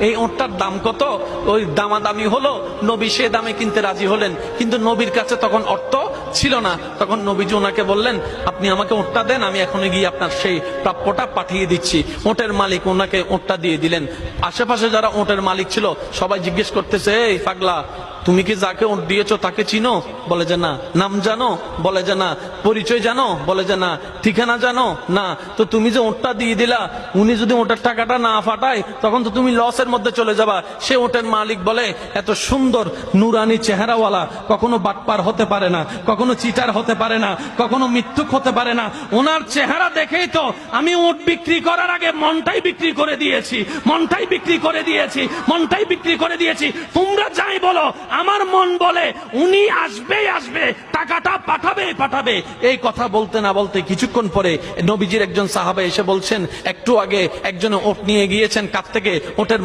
এই ওটটার দাম কত? ওই দামাদামি হলো। নবী সে দামে কিনতে রাজি হলেন। কিন্তু নবীর কাছে তখন অর্থ ছিল না। তখন নবীজি ওনাকে বললেন, আপনি আমাকে ওটটা দেন, আমি এখন গিয়ে আপনার সেই প্রাপ্যটা পাঠিয়ে দিচ্ছি। ওটের মালিক ওনাকে ওটটা দিয়ে দিলেন। আশেপাশে যারা ওটের মালিক ছিল, সবাই জিজ্ঞেস করতেছে, এই পাগলা, তুমি কি যাকে ওট দিয়েছ তাকে চিনো? বলে যে, না। নাম জানো? বলে যে, না। পরিচয় জানো? বলে যে, না। ঠিকানা জানো? না। তো তুমি যে ওটটা দিয়ে দিলা, উনি যদি ওটার টাকাটা না ফাটায়, তখন তো তুমি লসের মধ্যে চলে যাবা। সে ওটের মালিক বলে, এত সুন্দর, নুরানি চেহারাওয়ালা, কখনো বাটপার হতে পারে না কখনো চিটার হতে পারে না, কখনো মৃত্যুক হতে পারে না। ওনার চেহারা দেখেই তো আমি ওট বিক্রি করার আগে মনটাই বিক্রি করে দিয়েছি, মনটাই বিক্রি করে দিয়েছি, মনটাই বিক্রি করে দিয়েছি। তোমরা যাই বলো, আমার মন বলে উনি আসবেই আসবে, টাকাটা পাঠাবে পাঠাবে। এই কথা বলতে না বলতে কিছুক্ষণ পরে নবীজির একজন সাহাবা এসে বলছেন, একটু আগে একজন ওট নিয়ে গিয়েছেন কাছ থেকে ওটের